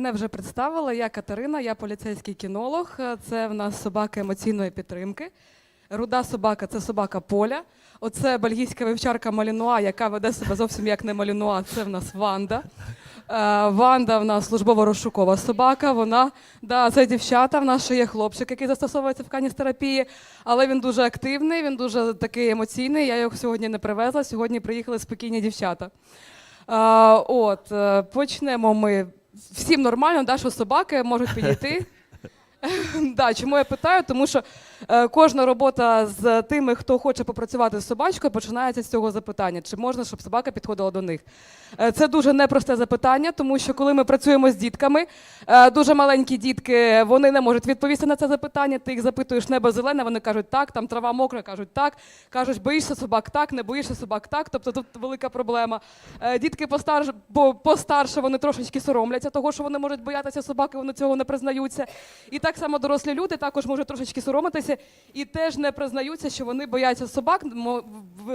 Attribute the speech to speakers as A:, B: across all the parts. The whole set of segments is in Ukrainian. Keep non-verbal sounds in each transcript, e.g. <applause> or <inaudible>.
A: Мене вже представили. Я Катерина, я поліцейський кінолог. Е, Це в нас собака емоційної підтримки. Руда собака це собака Поля. Оце бельгійська вівчарка Малінуа, яка веде себе зовсім як не Малінуа. Це в нас Ванда. Е, Ванда в нас службово-розшукова собака. Вона да, це дівчата. В нас ще є хлопчик, який застосовується в каністерапії, але він дуже активний, він дуже такий емоційний. Я його сьогодні не привезла. Сьогодні приїхали спокійні дівчата. От, е, почнемо ми. Всім нормально, да, що собаки можуть підійти. <laughs> Да, чому я питаю? Тому що е, кожна робота з тими, хто хоче попрацювати з собачкою, починається з цього запитання: чи можна, щоб собака підходила до них? Е, це дуже непросте запитання, тому що коли ми працюємо з дітками, е, дуже маленькі дітки вони не можуть відповісти на це запитання. Ти їх запитуєш небо зелене, вони кажуть так, там трава мокра, кажуть так. Кажуть, боїшся собак так, не боїшся собак так. Тобто тут велика проблема. Е, Дітки постарше, бо постарше вони трошечки соромляться того, що вони можуть боятися собаки, вони цього не признаються. І так само дорослі люди також можуть трошечки соромитися і теж не признаються, що вони бояться собак.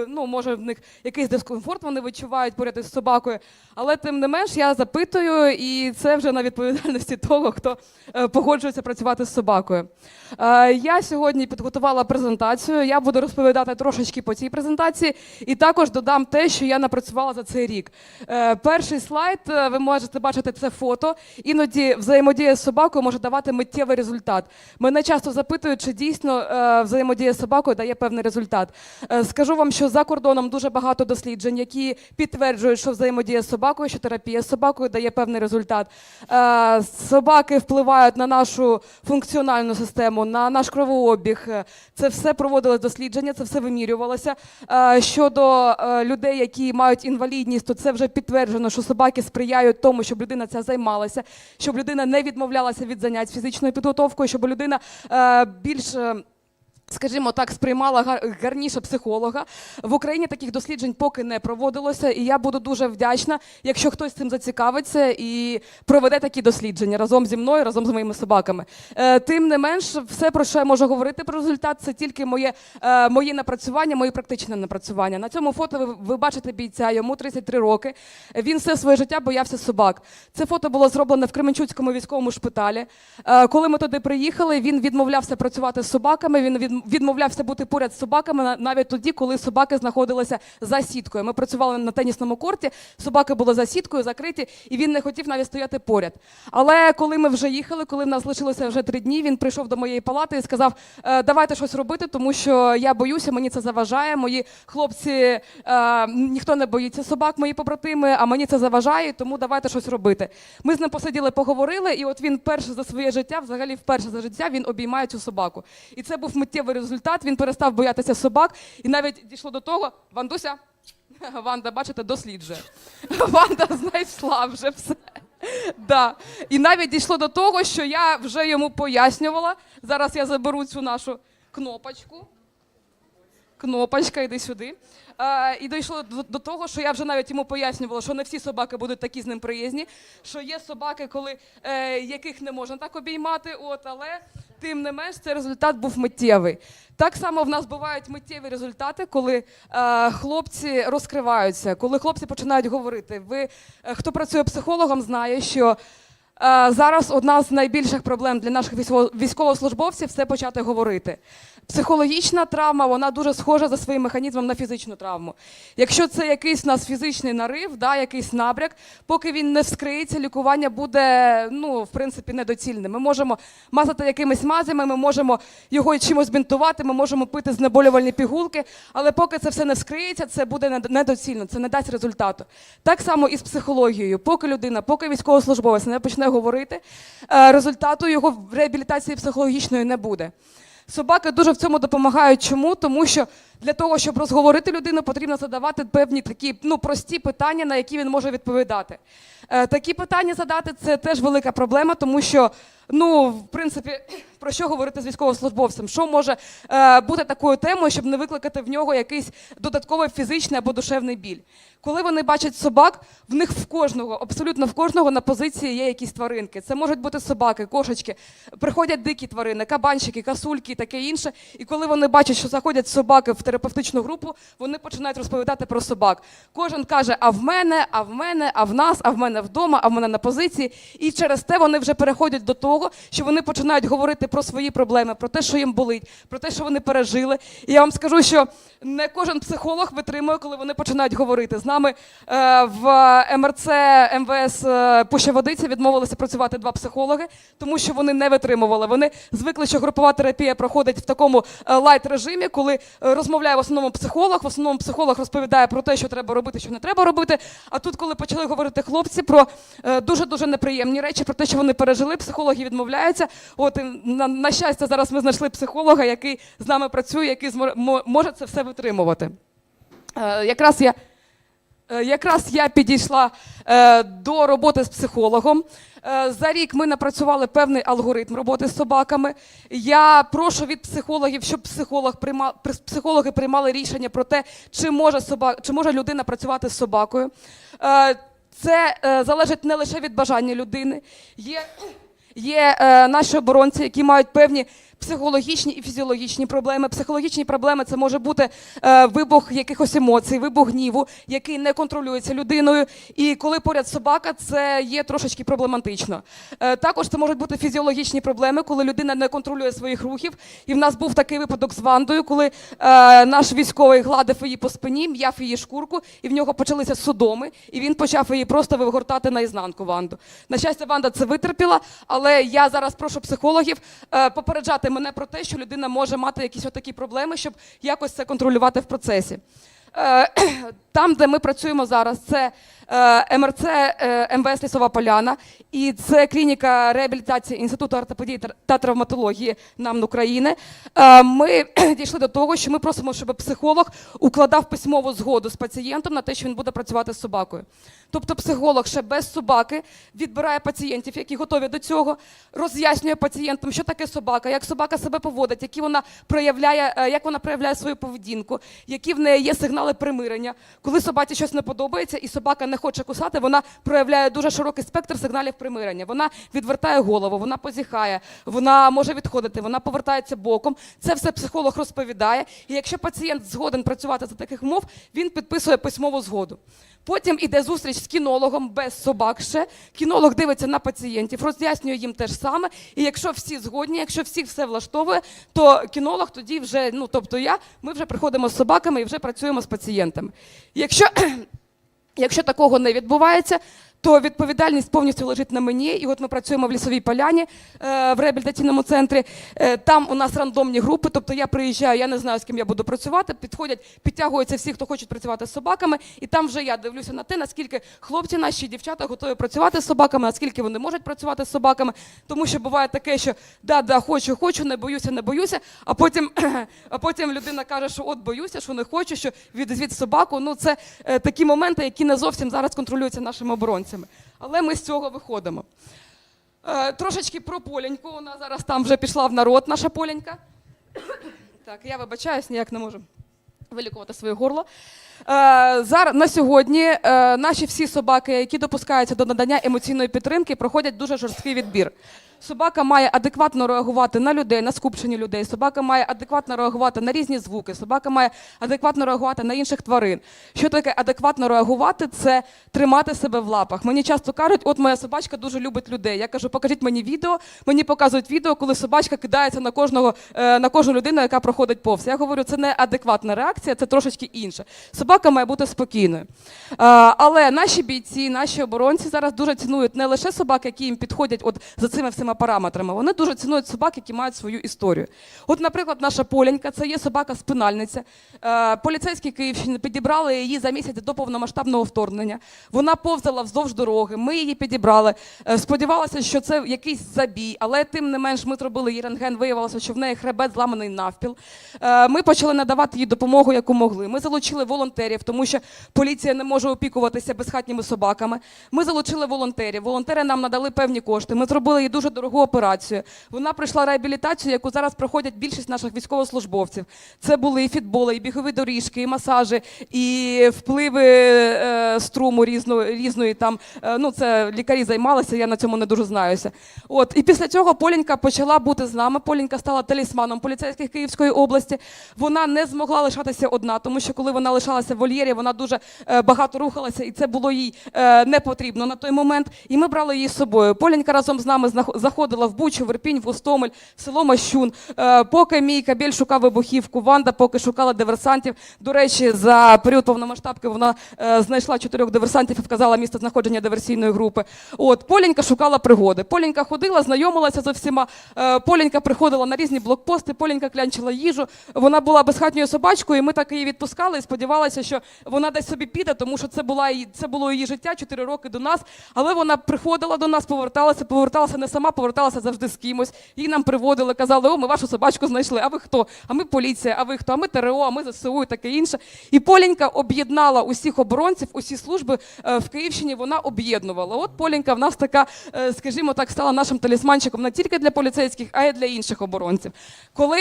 A: Ну, може, в них якийсь дискомфорт вони відчувають поряд із собакою. Але тим не менш я запитую, і це вже на відповідальності того, хто е, погоджується працювати з собакою. Е, Я сьогодні підготувала презентацію. Я буду розповідати трошечки по цій презентації, і також додам те, що я напрацювала за цей рік. Е, Перший слайд, ви можете бачити це фото. Іноді взаємодія з собакою може давати миттєвий результат. Мене часто запитують, чи дійсно е, взаємодія з собакою дає певний результат. Е, Скажу вам, що за кордоном дуже багато досліджень, які підтверджують, що взаємодія з собакою, що терапія з собакою дає певний результат. Е, Собаки впливають на нашу функціональну систему, на наш кровообіг. Це все проводили дослідження, це все вимірювалося. Щодо людей, які мають інвалідність, то це вже підтверджено, що собаки сприяють тому, щоб людина ця займалася, щоб людина не відмовлялася від занять фізичною підготовкою, щоб людина е, більш. Скажімо так, сприймала гар- гарніше психолога. В Україні таких досліджень поки не проводилося, і я буду дуже вдячна, якщо хтось цим зацікавиться і проведе такі дослідження разом зі мною, разом з моїми собаками. Е, тим не менш, все, про що я можу говорити про результат, це тільки моє, е, мої напрацювання, мої практичне напрацювання. На цьому фото ви, ви бачите бійця, йому 33 роки. Він все своє життя боявся собак. Це фото було зроблено в Кременчуцькому військовому шпиталі. Е, коли ми туди приїхали, він відмовлявся працювати з собаками. Він від, відмовлявся бути поряд з собаками навіть тоді, коли собаки знаходилися за сіткою. Ми працювали на тенісному корті, собаки були за сіткою, закриті, і він не хотів навіть стояти поряд. Але коли ми вже їхали, коли в нас лишилося вже три дні, він прийшов до моєї палати і сказав: «Е, давайте щось робити, тому що я боюся, мені це заважає. Мої хлопці е, ніхто не боїться собак, мої побратими, а мені це заважає, тому давайте щось робити. Ми з ним посиділи, поговорили, і от він перше за своє життя, взагалі вперше за життя, він обіймає цю собаку. І це був миттєвий результат. Він перестав боятися собак, і навіть дійшло до того, Вандуся. <laughs> Ванда, бачите, досліджує. <laughs> Ванда знайшла вже все. <laughs> Да. І навіть дійшло до того, що я вже йому пояснювала. Зараз я заберу цю нашу кнопочку. Кнопочка, йди сюди. Е, і дійшло до, до того, що я вже навіть йому пояснювала, що не всі собаки будуть такі з ним приязні, що є собаки, коли, е, яких не можна так обіймати, от, але тим не менш цей результат був миттєвий. Так само в нас бувають миттєві результати, коли е, хлопці розкриваються, коли хлопці починають говорити. Ви, е, хто працює психологом, знає, що Е, Зараз одна з найбільших проблем для наших військово- військовослужбовців це почати говорити. Психологічна травма вона дуже схожа за своїм механізмом на фізичну травму. Якщо це якийсь у нас фізичний нарив, да, якийсь набряк, поки він не вскриється, лікування буде ну, в принципі недоцільним. Ми можемо мазати якимись мазями, ми можемо його чимось бінтувати, ми можемо пити знеболювальні пігулки, але поки це все не вскриється, це буде недоцільно, це не дасть результату. Так само і з психологією. Поки людина, поки військовослужбовець не почне говорити, е, результату його реабілітації психологічної не буде. Собаки дуже в цьому допомагають. Чому? Тому що для того, щоб розговорити людину, потрібно задавати певні такі ну, прості питання, на які він може відповідати. Е, такі питання задати це теж велика проблема, тому що, ну, в принципі, <clears throat> про що говорити з військовослужбовцем? Що може е, бути такою темою, щоб не викликати в нього якийсь додатковий фізичний або душевний біль? Коли вони бачать собак, в них в кожного, абсолютно в кожного на позиції є якісь тваринки. Це можуть бути собаки, кошечки, приходять дикі тварини, кабанчики, касульки і таке інше. І коли вони бачать, що заходять собаки в терапевтичну групу, вони починають розповідати про собак. Кожен каже: а в мене, а в мене, а в нас, а в мене вдома, а в мене на позиції. І через те вони вже переходять до того, що вони починають говорити про свої проблеми, про те, що їм болить, про те, що вони пережили. І я вам скажу, що не кожен психолог витримує, коли вони починають говорити. З нами е, в МРЦ МВС е, Пуща відмовилися працювати два психологи, тому що вони не витримували. Вони звикли, що групова терапія проходить в такому лайт режимі, коли е, розмовляє в основному психолог. В основному психолог розповідає про те, що треба робити, що не треба робити. А тут, коли почали говорити хлопці про дуже дуже неприємні речі, про те, що вони пережили, психологи відмовляються. От на, на щастя, зараз ми знайшли психолога, який з нами працює, який зможе, може це все витримувати. Е, якраз я. Е, Якраз я підійшла е, до роботи з психологом. Е, за рік ми напрацювали певний алгоритм роботи з собаками. Я прошу від психологів, щоб психолог прийма, пр- психологи приймали рішення про те, чи може, собак, чи може людина працювати з собакою. Це залежить не лише від бажання людини. Є, є наші оборонці, які мають певні психологічні і фізіологічні проблеми. Психологічні проблеми це може бути е, вибух якихось емоцій, вибух гніву, який не контролюється людиною. І коли поряд собака, це є трошечки проблематично. Е, також це можуть бути фізіологічні проблеми, коли людина не контролює своїх рухів. І в нас був такий випадок з Вандою, коли е, наш військовий гладив її по спині, м'яв її шкурку, і в нього почалися судоми, і він почав її просто вигортати наізнанку Ванду. На щастя, Ванда це витерпіла, але я зараз прошу психологів е, попереджати мене про те, що людина може мати якісь отакі проблеми, щоб якось це контролювати в процесі. Е, <clears throat> Там, де ми працюємо зараз, це МРЦ е, МВС Лісова Поляна, і це клініка реабілітації Інституту ортопедії та- травматології НАМН України. Е, Ми <clears throat> дійшли до того, що ми просимо, щоб психолог укладав письмову згоду з пацієнтом на те, що він буде працювати з собакою. Тобто психолог ще без собаки відбирає пацієнтів, які готові до цього, роз'яснює пацієнтам, що таке собака, як собака себе поводить, які вона проявляє, е, як вона проявляє свою поведінку, які в неї є сигнали примирення. Коли собаці щось не подобається і собака не хоче кусати, вона проявляє дуже широкий спектр сигналів примирення. Вона відвертає голову, вона позіхає, вона може відходити, вона повертається боком. Це все психолог розповідає. І якщо пацієнт згоден працювати за таких умов, він підписує письмову згоду. Потім іде зустріч з кінологом без собак ще. Кінолог дивиться на пацієнтів, роз'яснює їм те ж саме. І якщо всі згодні, якщо всіх все влаштовує, то кінолог тоді вже, ну тобто я, ми вже приходимо з собаками і вже працюємо з пацієнтами. Якщо Якщо такого не відбувається, то відповідальність повністю лежить на мені. І от ми працюємо в лісовій поляні е, в реабілітаційному центрі. Е, там у нас рандомні групи, тобто я приїжджаю, я не знаю, з ким я буду працювати. Підходять, підтягуються всі, хто хочуть працювати з собаками, і там вже я дивлюся на те, наскільки хлопці наші дівчата готові працювати з собаками, наскільки вони можуть працювати з собаками. Тому що буває таке, що да, да, хочу, хочу, не боюся, не боюся. А потім, <clears throat> а потім людина каже, що от боюся, що не хочу, що відзвіть собаку. Ну це е, такі моменти, які не зовсім зараз контролюються нашими оборонцями. Але ми з цього виходимо. Е, трошечки про поляньку. Вона зараз там вже пішла в народ, наша Поленька. Так, я вибачаюсь, ніяк не можу вилікувати своє горло. Е, зараз на сьогодні е, наші всі собаки, які допускаються до надання емоційної підтримки, проходять дуже жорсткий відбір. Собака має адекватно реагувати на людей, на скупчення людей. Собака має адекватно реагувати на різні звуки. Собака має адекватно реагувати на інших тварин. Що таке адекватно реагувати? Це тримати себе в лапах. Мені часто кажуть, от моя собачка дуже любить людей. Я кажу, покажіть мені відео. Мені показують відео, коли собачка кидається на кожного е, на кожну людину, яка проходить повз. Я говорю, це не адекватна реакція, це трошечки інше. Собака має бути спокійною. Е, але наші бійці, наші оборонці зараз дуже цінують не лише собак, які їм підходять от за цими всіма параметрами. Вони дуже цінують собак, які мають свою історію. От, наприклад, наша Поленька, це є собака-спинальниця. Е, поліцейські Київщини підібрали її за місяць до повномасштабного вторгнення. Вона повзала вздовж дороги. Ми її підібрали. Е, сподівалася, що це якийсь забій, але тим не менш ми зробили її рентген. Виявилося, що в неї хребет зламаний навпіл. Е, ми почали надавати їй допомогу, яку могли. Ми залучили волонтерів, тому що поліція не може опікуватися безхатніми собаками. Ми залучили волонтерів. Волонтери нам надали певні кошти. Ми зробили їй дуже дорогу операцію. Вона пройшла реабілітацію, яку зараз проходять більшість наших військовослужбовців. Це були і фітболи, і бігові доріжки, і масажі, і впливи е, струму різної, різної там. Е, ну, це лікарі займалися, я на цьому не дуже знаюся. От і після цього Полінька почала бути з нами. Полінька стала талісманом поліцейських Київської області. Вона не змогла лишатися одна, тому що коли вона лишалася в вольєрі, вона дуже е, багато рухалася, і це було їй е, не потрібно на той момент. І ми брали її з собою. Полінька разом з нами заходила в Бучу, в Ірпінь, в Гостомель, в село Мащун. Е, поки мій кабель шукав вибухівку, Ванда поки шукала диверсантів. До речі, за період повномасштабки вона е, знайшла чотирьох диверсантів і вказала місце знаходження диверсійної групи. От Полінька шукала пригоди. Полінька ходила, знайомилася з всіма. Е, Полінька приходила на різні блокпости. Полінька клянчила їжу. Вона була безхатньою собачкою. і Ми так її відпускали і сподівалися, що вона десь собі піде, тому що це була це було її життя 4 роки до нас. Але вона приходила до нас, поверталася, поверталася не сама, поверталася завжди з кимось. Її нам приводили, казали, о, ми вашу собачку знайшли. А ви хто? А ми поліція, а ви хто? А ми ТРО, а ми ЗСУ і таке інше. І Полінька об'єднала усіх оборонців, усі служби е, в Київщині. Вона об'єднувала. От Полінька в нас така, е, скажімо так, стала нашим талісманчиком не тільки для поліцейських, а й для інших оборонців. Коли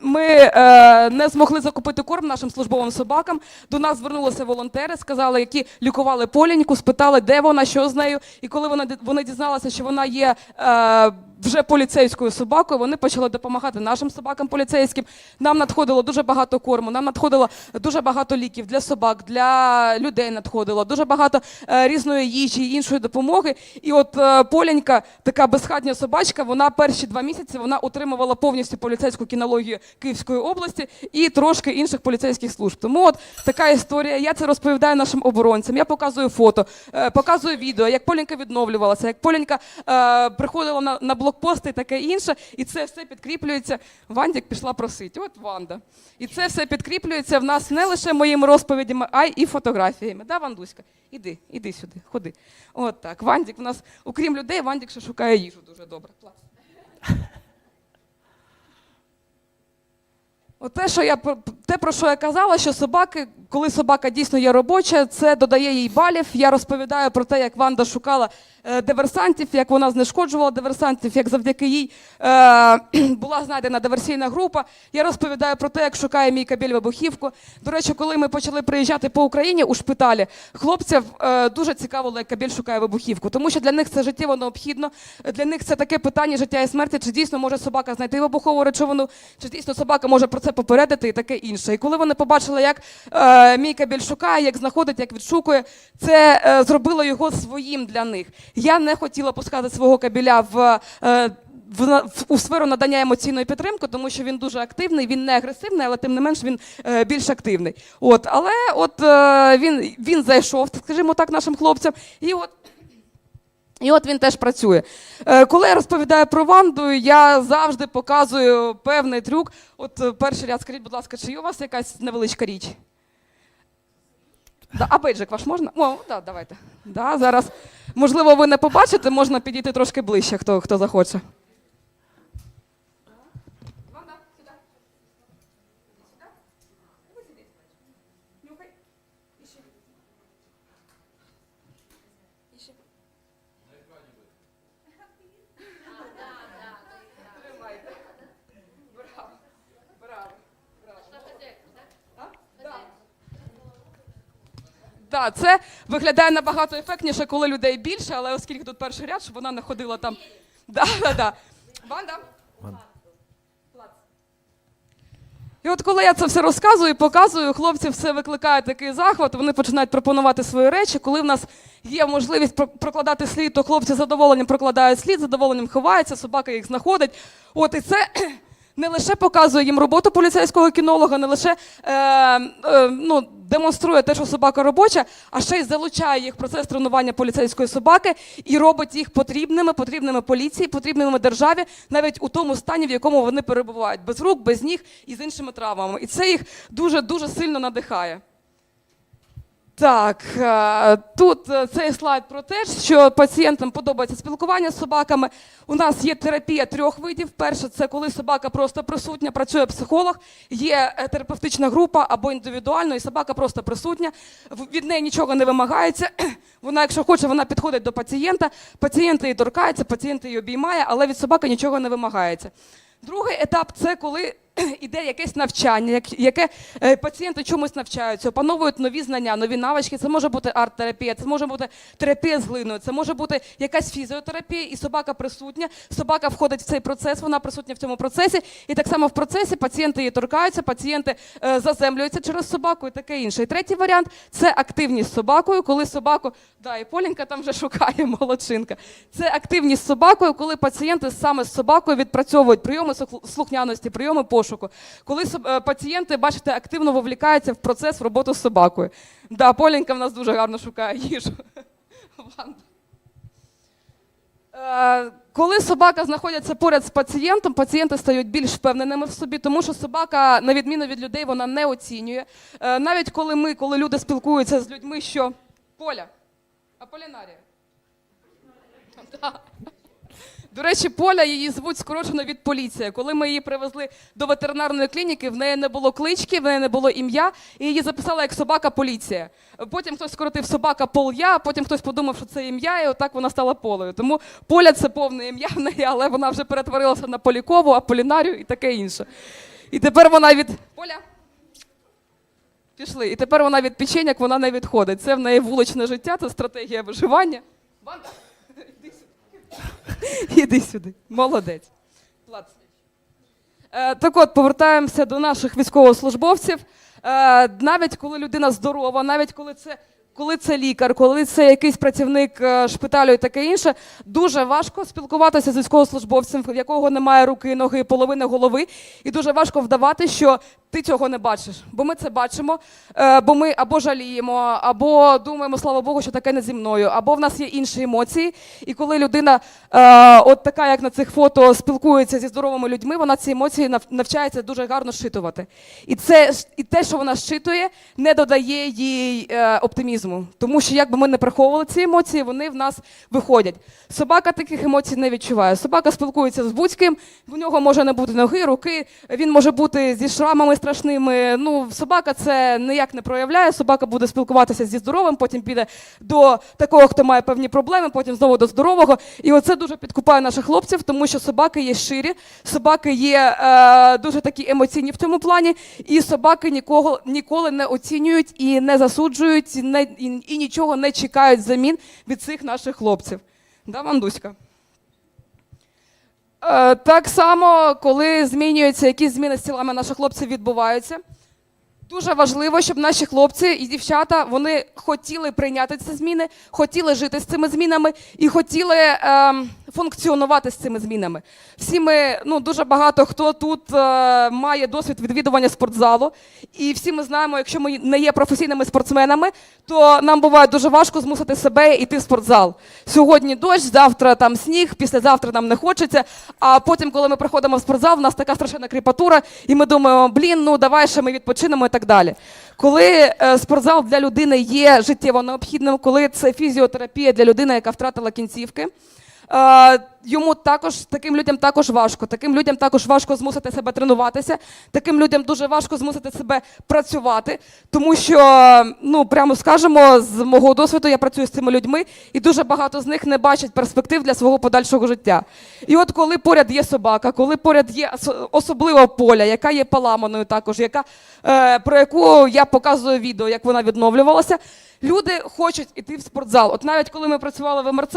A: ми е, не змогли закупити корм нашим службовим собакам, до нас звернулися волонтери, сказали, які лікували Поліньку, спитали, де вона, що з нею. І коли вона вони дізналися, що вона є. Е, вже поліцейською собакою вони почали допомагати нашим собакам поліцейським. Нам надходило дуже багато корму, нам надходило дуже багато ліків для собак, для людей надходило, дуже багато е, різної їжі і іншої допомоги. І от е, Поленька, така безхатня собачка, вона перші два місяці вона отримувала повністю поліцейську кінологію Київської області і трошки інших поліцейських служб. Тому от така історія. Я це розповідаю нашим оборонцям. Я показую фото, е, показую відео, як Поленька відновлювалася, як Поленька е, приходила на, на блокпости і таке інше. І це все підкріплюється. Вандік пішла просити. От Ванда. І це все підкріплюється в нас не лише моїми розповідями, а й фотографіями. Да, Вандуська? Іди, іди сюди, ходи. От так. Вандік в нас, окрім людей, Вандік ще шукає їжу дуже добре. Клас. Оте, що я те, про що я казала, що собаки, коли собака дійсно є робоча, це додає їй балів. Я розповідаю про те, як Ванда шукала е, диверсантів, як вона знешкоджувала диверсантів, як завдяки їй е, <clears throat> була знайдена диверсійна група. Я розповідаю про те, як шукає мій кабель вибухівку. До речі, коли ми почали приїжджати по Україні у шпиталі, хлопців е, дуже цікавило, як кабель шукає вибухівку, тому що для них це життєво необхідно. Для них це таке питання життя і смерті, чи дійсно може собака знайти вибухову речовину, чи дійсно собака може про це попередити і таке інше. І коли вони побачили, як е, мій кабель шукає, як знаходить, як відшукує, це е, зробило його своїм для них. Я не хотіла пускати свого кабеля в. Е, в- у сферу надання емоційної підтримки, тому що він дуже активний, він не агресивний, але тим не менш він е, більш активний. От, але от е, він, він зайшов, скажімо так, нашим хлопцям, і от і от він теж працює. Е, Коли я розповідаю про Ванду, я завжди показую певний трюк. От е, перший ряд, скажіть, будь ласка, чи є у вас якась невеличка річ? Да, а бейджик ваш можна? О, да, давайте. Да, зараз. Можливо, ви не побачите, можна підійти трошки ближче, хто, хто захоче. Ванда, сюди. Сюди. Ви сюди. Нюхай. Іще. Іще. Тримайте. Браво. Браво. Браво. А? Да. Да, це виглядає набагато ефектніше, коли людей більше, але оскільки тут перший ряд, щоб вона не ходила там. Да, да, да. Ванда. І от коли я це все розказую і показую, хлопці все викликає такий захват, вони починають пропонувати свої речі. Коли в нас є можливість прокладати слід, то хлопці з задоволенням прокладають слід, задоволенням ховаються, собака їх знаходить. От і це не лише показує їм роботу поліцейського кінолога, не лише е, е, ну, демонструє те, що собака робоча, а ще й залучає їх в процес тренування поліцейської собаки і робить їх потрібними, потрібними поліції, потрібними державі, навіть у тому стані, в якому вони перебувають, без рук, без ніг і з іншими травмами. І це їх дуже дуже сильно надихає. Так, е, тут е, цей слайд про те, що пацієнтам подобається спілкування з собаками. У нас є терапія трьох видів. Перше, це коли собака просто присутня, працює психолог, є е, терапевтична група або індивідуально, і собака просто присутня. Від неї нічого не вимагається. <clears throat> Вона, якщо хоче, вона підходить до пацієнта, пацієнт її торкається, пацієнт її обіймає, але від собаки нічого не вимагається. Другий етап це коли <clears throat> іде якесь навчання, яке е, пацієнти чомусь навчаються, опановують нові знання, нові навички. Це може бути арт-терапія, це може бути терапія з глиною, це може бути якась фізіотерапія, і собака присутня. Собака входить в цей процес, вона присутня в цьому процесі. І так само в процесі пацієнти її торкаються, пацієнти е, заземлюються через собаку і таке інше. І третій варіант це активність з собакою, коли собаку, да, і Поленька там вже <laughs> шукає молодчинка. Це активність з собакою, коли пацієнти саме з собакою відпрацьовують прийоми слухняності, прийоми пошуку. Коли е, пацієнти, бачите, активно вовлікаються в процес в роботу з собакою. Да, Поленька в нас дуже гарно шукає їжу. <laughs> Е, Коли собака знаходиться поряд з пацієнтом, пацієнти стають більш впевненими в собі, тому що собака, на відміну від людей, вона не оцінює. Е, Навіть коли ми, коли люди спілкуються з людьми, що Поля, Аполінарія. <laughs> До речі, Поля її звуть скорочено від поліція. Коли ми її привезли до ветеринарної клініки, в неї не було клички, в неї не було ім'я, і її записали як собака поліція. Потім хтось скоротив собака Пол'я, потім хтось подумав, що це ім'я, і отак вона стала полею. Тому Поля це повне ім'я в неї, але вона вже перетворилася на Полікову, Аполінарію і таке інше. І тепер вона від Поля. Пішли. І тепер вона від печеньок вона не відходить. Це в неї вуличне життя, це стратегія виживання. Банда. Іди сюди. Молодець. Е, так от, повертаємося до наших військовослужбовців. Е, навіть коли людина здорова, навіть коли це. Коли це лікар, коли це якийсь працівник е, шпиталю і таке інше, дуже важко спілкуватися з військовослужбовцем, в якого немає руки, ноги, половини голови, і дуже важко вдавати, що ти цього не бачиш. Бо ми це бачимо, е, бо ми або жаліємо, або думаємо, слава Богу, що таке не зі мною, або в нас є інші емоції. І коли людина, е, от така, як на цих фото, спілкується зі здоровими людьми, вона ці емоції навчається дуже гарно щитувати. І це і те, що вона щитує, не додає їй е, оптимізму. Тому що як би ми не приховували ці емоції, вони в нас виходять. Собака таких емоцій не відчуває. Собака спілкується з будь-ким, в нього може не бути ноги, руки, він може бути зі шрамами страшними. Ну, собака це ніяк не проявляє. Собака буде спілкуватися зі здоровим, потім піде до такого, хто має певні проблеми, потім знову до здорового. І оце дуже підкупає наших хлопців, тому що собаки є щирі, собаки є е, дуже такі емоційні в цьому плані, і собаки нікого ніколи не оцінюють і не засуджують, не, і, і нічого не чекають замін від цих наших хлопців. Да, Вандуська? Е, так само, коли змінюються якісь зміни з тілами наших хлопців відбуваються. Дуже важливо, щоб наші хлопці і дівчата вони хотіли прийняти ці зміни, хотіли жити з цими змінами і хотіли ем, функціонувати з цими змінами. Всі ми, ну дуже багато хто тут е, має досвід відвідування спортзалу, і всі ми знаємо, якщо ми не є професійними спортсменами, то нам буває дуже важко змусити себе йти в спортзал. Сьогодні дощ, завтра там сніг, післязавтра нам не хочеться. А потім, коли ми приходимо в спортзал, в нас така страшенна кріпатура, і ми думаємо, блін, ну давай ще ми відпочинемо і так далі. Коли е, спортзал для людини є життєво необхідним, коли це фізіотерапія для людини, яка втратила кінцівки. Е, йому також таким людям також важко. Таким людям також важко змусити себе тренуватися. Таким людям дуже важко змусити себе працювати, тому що, ну прямо скажемо, з мого досвіду я працюю з цими людьми, і дуже багато з них не бачать перспектив для свого подальшого життя. І от коли поряд є собака, коли поряд є ос- особливо поля, яка є поламаною, також яка е, про яку я показую відео, як вона відновлювалася. Люди хочуть іти в спортзал. От навіть коли ми працювали в МРЦ,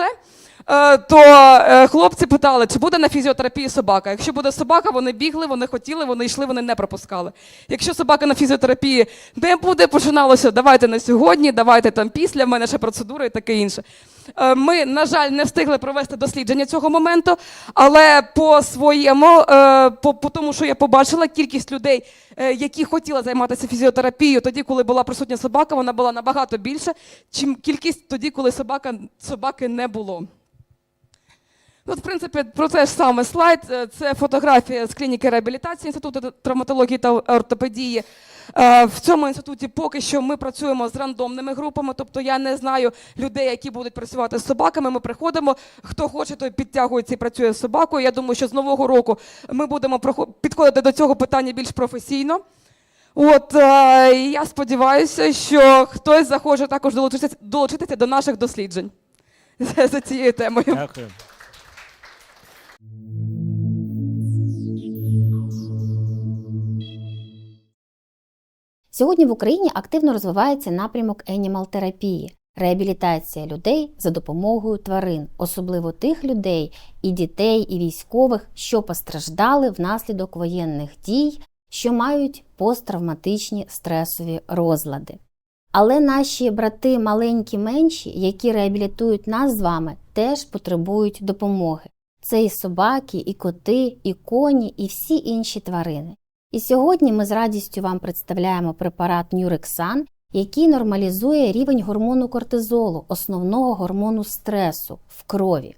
A: то е, хлопці питали, чи буде на фізіотерапії собака. Якщо буде собака, вони бігли, вони хотіли, вони йшли, вони не пропускали. Якщо собака на фізіотерапії не буде, починалося давайте на сьогодні, давайте там після, в мене ще процедура і таке інше. Е, Ми, на жаль, не встигли провести дослідження цього моменту, але по своєму, е, по, по тому, що я побачила, кількість людей, е, які хотіли займатися фізіотерапією, тоді, коли була присутня собака, вона була набагато більше, чим кількість тоді, коли собака, собаки не було. От, в принципі, про те ж саме слайд. Е, Це фотографія з клініки реабілітації Інституту травматології та ортопедії. Е, В цьому інституті поки що ми працюємо з рандомними групами, тобто я не знаю людей, які будуть працювати з собаками. Ми приходимо. Хто хоче, той підтягується і працює з собакою. Я думаю, що з нового року ми будемо підходити до цього питання більш професійно. От е, я сподіваюся, що хтось захоче також долучитися, долучитися до наших досліджень <laughs> за цією темою.
B: Дякую.
C: Сьогодні в Україні активно розвивається напрямок енімал-терапії реабілітація людей за допомогою тварин, особливо тих людей, і дітей, і військових, що постраждали внаслідок воєнних дій, що мають посттравматичні стресові розлади. Але наші брати маленькі менші, які реабілітують нас з вами, теж потребують допомоги. Це і собаки, і коти, і коні, і всі інші тварини. І сьогодні ми з радістю вам представляємо препарат Нюрексан, який нормалізує рівень гормону кортизолу, основного гормону стресу в крові.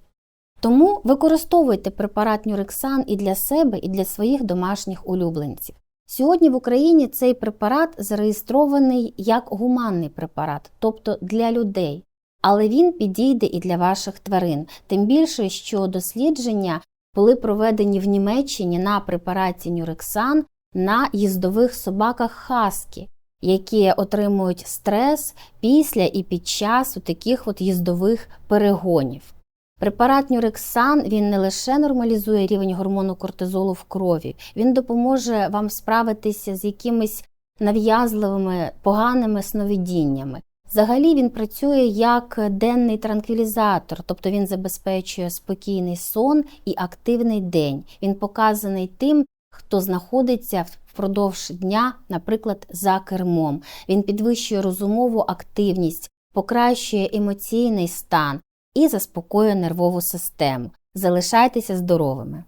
C: Тому використовуйте препарат Нюрексан і для себе, і для своїх домашніх улюбленців. Сьогодні в Україні цей препарат зареєстрований як гуманний препарат, тобто для людей, але він підійде і для ваших тварин, тим більше, що дослідження були проведені в Німеччині на препараті Нюрексан на їздових собаках Хаскі, які отримують стрес після і під час таких от їздових перегонів. Препарат Нюрексан він не лише нормалізує рівень гормону кортизолу в крові, він допоможе вам справитися з якимись нав'язливими поганими сновидіннями. Взагалі він працює як денний транквілізатор, тобто він забезпечує спокійний сон і активний день. Він показаний тим, хто знаходиться впродовж дня, наприклад, за кермом. Він підвищує розумову активність, покращує емоційний стан і заспокоює нервову систему. Залишайтеся здоровими!